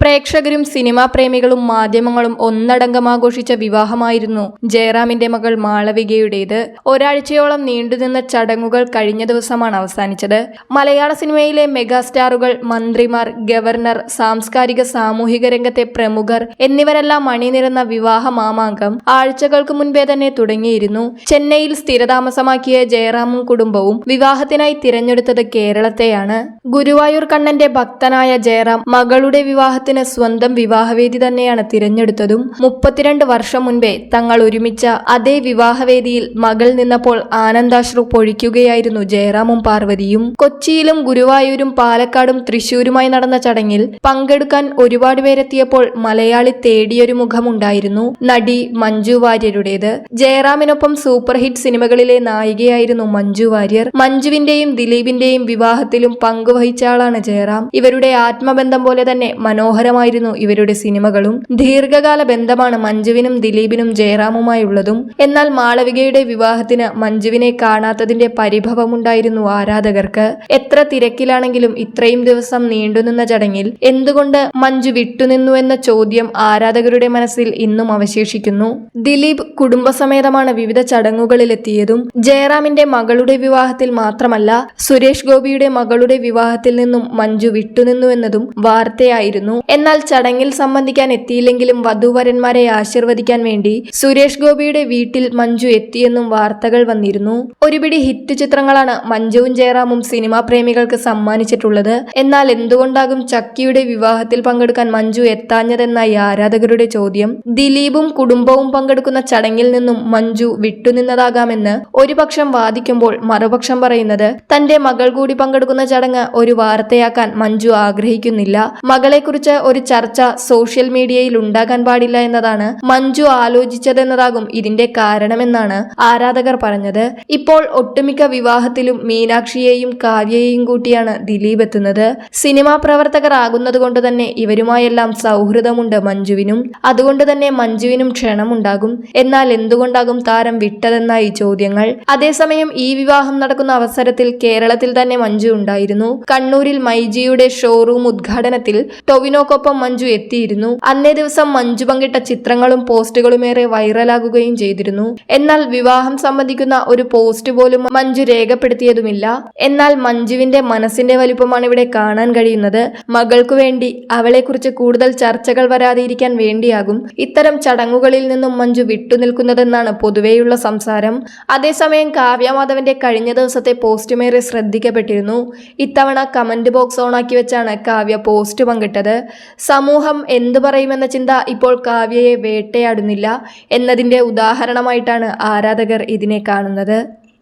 പ്രേക്ഷകരും സിനിമാ പ്രേമികളും മാധ്യമങ്ങളും ഒന്നടങ്കം ആഘോഷിച്ച വിവാഹമായിരുന്നു ജയറാമിന്റെ മകൾ മാളവികയുടേത്. ഒരാഴ്ചയോളം നീണ്ടുനിന്ന ചടങ്ങുകൾ കഴിഞ്ഞ ദിവസമാണ് അവസാനിച്ചത്. മലയാള സിനിമയിലെ മെഗാസ്റ്റാറുകൾ മന്ത്രിമാർ ഗവർണർ സാംസ്കാരിക സാമൂഹിക രംഗത്തെ പ്രമുഖർ എന്നിവരെല്ലാം അണിനിരന്ന വിവാഹ മാമാങ്കം ആഴ്ചകൾക്ക് മുൻപേ തന്നെ തുടങ്ങിയിരുന്നു. ചെന്നൈയിൽ സ്ഥിരതാമസമാക്കിയ ജയറാമും കുടുംബവും വിവാഹത്തിനായി തിരഞ്ഞെടുത്തത് കേരളത്തെയാണ്. ഗുരുവായൂർ കണ്ണന്റെ ഭക്തനായ ജയറാം മകളുടെ വിവാഹത്തിന് സ്വന്തം വിവാഹവേദി തന്നെയാണ് തിരഞ്ഞെടുത്തതും മുപ്പത്തിരണ്ട് വർഷം മുൻപേ തങ്ങൾ ഒരുമിച്ച അതേ വിവാഹവേദിയിൽ മകൾ നിന്നപ്പോൾ ആനന്ദാശ്രു പൊഴിക്കുകയായിരുന്നു ജയറാമും പാർവതിയും. കൊച്ചിയിലും ഗുരുവായൂരും പാലക്കാടും തൃശൂരുമായി നടന്ന ചടങ്ങിൽ പങ്കെടുക്കാൻ ഒരുപാട് പേരെത്തിയപ്പോൾ മലയാളി തേടിയൊരു മുഖമുണ്ടായിരുന്നു. നടി മഞ്ജു വാര്യരുടേത്. ജയറാമിനൊപ്പം സൂപ്പർ ഹിറ്റ് സിനിമകളിലെ നായികയായിരുന്നു മഞ്ജു വാര്യർ. മഞ്ജുവിന്റെയും ദിലീപിന്റെയും വിവാഹത്തിലും പങ്കുവഹിച്ച ആളാണ് ജയറാം. ഇവരുടെ ആത്മബന്ധം പോലെ തന്നെ മനോഹരമായിരുന്നു ഇവരുടെ സിനിമകളും. ദീർഘകാല ബന്ധമാണ് മഞ്ജുവിനും ദിലീപിനും ജയറാമുമായുള്ളതും. എന്നാൽ മാളവികയുടെ വിവാഹത്തിന് മഞ്ജുവിനെ കാണാത്തതിന്റെ പരിഭവമുണ്ടായിരുന്നു ആരാധകർക്ക്. എത്ര തിരക്കിലാണെങ്കിലും ഇത്രയും ദിവസം നീണ്ടുനിന്ന ചടങ്ങിൽ എന്തുകൊണ്ട് മഞ്ജു വിട്ടുനിന്നു എന്ന ചോദ്യം ആരാധകരുടെ മനസ്സിൽ ഇന്നും അവശേഷിക്കുന്നു. ദിലീപ് കുടുംബസമേതമാണ് വിവിധ ചടങ്ങുകളിലെത്തിയതും. ജയറാമിന്റെ മകളുടെ വിവാഹത്തിൽ മാത്രമല്ല സുരേഷ് ഗോപിയുടെ മകളുടെ വിവാഹത്തിൽ നിന്നും മഞ്ജു വിട്ടുനിന്നുവെന്നതും വാർത്തയായിരുന്നു. എന്നാൽ ചടങ്ങിൽ സംബന്ധിക്കാൻ എത്തിയില്ലെങ്കിലും വധുവരന്മാരെ ആശീർവദിക്കാൻ വേണ്ടി സുരേഷ് ഗോപിയുടെ വീട്ടിൽ മഞ്ജു എത്തിയെന്നും വാർത്തകൾ വന്നിരുന്നു. ഒരുപിടി ഹിറ്റ് ചിത്രങ്ങളാണ് മഞ്ജുവും ജയറാമും സിനിമാ പ്രേമികൾക്ക് സമ്മാനിച്ചിട്ടുള്ളത്. എന്നാൽ എന്തുകൊണ്ടാകും ചക്കിയുടെ വിവാഹത്തിൽ പങ്കെടുക്കാൻ മഞ്ജു എത്താഞ്ഞതെന്നായി ആരാധകരുടെ ചോദ്യം. ദിലീപും കുടുംബവും പങ്കെടുക്കുന്ന ചടങ്ങിൽ നിന്നും മഞ്ജു വിട്ടുനിന്നതാകാമെന്ന് ഒരു പക്ഷം വാദിക്കുമ്പോൾ മറുപക്ഷം പറയുന്നത് തന്റെ മകൾ കൂടി പങ്കെടുക്കുന്ന ചടങ്ങ് ഒരു വാർത്തയാക്കാൻ മഞ്ജു ആഗ്രഹിക്കുന്നില്ല. മകളെക്കുറിച്ച് ഒരു ചർച്ച സോഷ്യൽ മീഡിയയിൽ ഉണ്ടാകാൻ പാടില്ല എന്നതാണ് മഞ്ജു ആലോചിച്ചതെന്നതാകും ഇതിന്റെ കാരണമെന്നാണ് ആരാധകർ പറഞ്ഞത്. ഇപ്പോൾ ഒട്ടുമിക്ക വിവാഹത്തിലും മീനാക്ഷിയെയും കാവ്യയെയും കൂട്ടിയാണ് ദിലീപ് എത്തുന്നത്. സിനിമാ പ്രവർത്തകർ ആകുന്നത് കൊണ്ട് തന്നെ ഇവരുമായെല്ലാം സൗഹൃദമുണ്ട് മഞ്ജുവിനും. അതുകൊണ്ട് തന്നെ മഞ്ജുവിനും ക്ഷണമുണ്ടാകും. എന്നാൽ എന്തുകൊണ്ടാകും താരം വിട്ടതെന്നായി ചോദ്യങ്ങൾ. അതേസമയം ഈ വിവാഹം നടക്കുന്ന അവസരത്തിൽ കേരളത്തിൽ തന്നെ മഞ്ജു ഉണ്ടായിരുന്നു. കണ്ണൂരിൽ മൈജിയുടെ ഷോറൂം ഉദ്ഘാടനത്തിൽ ടൊവിനോക്കൊപ്പം മഞ്ജു എത്തിയിരുന്നു. അന്നേ ദിവസം മഞ്ജു പങ്കിട്ട ചിത്രങ്ങളും പോസ്റ്റുകളും ഏറെ വൈറലാകുകയും ചെയ്തിരുന്നു. എന്നാൽ വിവാഹം സംബന്ധിക്കുന്ന ഒരു പോസ്റ്റ് പോലും മഞ്ജു രേഖപ്പെടുത്തിയതുമില്ല. എന്നാൽ മഞ്ജുവിന്റെ മനസ്സിന്റെ വലിപ്പമാണ് ഇവിടെ കാണാൻ കഴിയുന്നത്. മകൾക്കു വേണ്ടി അവളെക്കുറിച്ച് കൂടുതൽ ചർച്ചകൾ വരാതിരിക്കാൻ വേണ്ടിയാകും ഇത്തരം ചടങ്ങുകളിൽ നിന്നും മഞ്ജു വിട്ടുനിൽക്കുന്നതെന്നാണ് പൊതുവെയുള്ള സംസാരം. അതേസമയം കാവ്യമാധവന്റെ കഴിഞ്ഞ ദിവസത്തെ പോസ്റ്റുമേറെ ശ്രദ്ധിക്കപ്പെട്ടിരുന്നു. ഇത്തവണ കമന്റ് ബോക്സ് ഓണാക്കി വെച്ചാണ് കാവ്യ പോസ്റ്റ് പങ്കിട്ടത്. സമൂഹം എന്തു പറയുമെന്ന ചിന്ത ഇപ്പോൾ കാവ്യയെ വേട്ടയാടുന്നില്ല എന്നതിന്റെ ഉദാഹരണമായിട്ടാണ് ആരാധകർ ഇതിനെ കാണുന്നത്.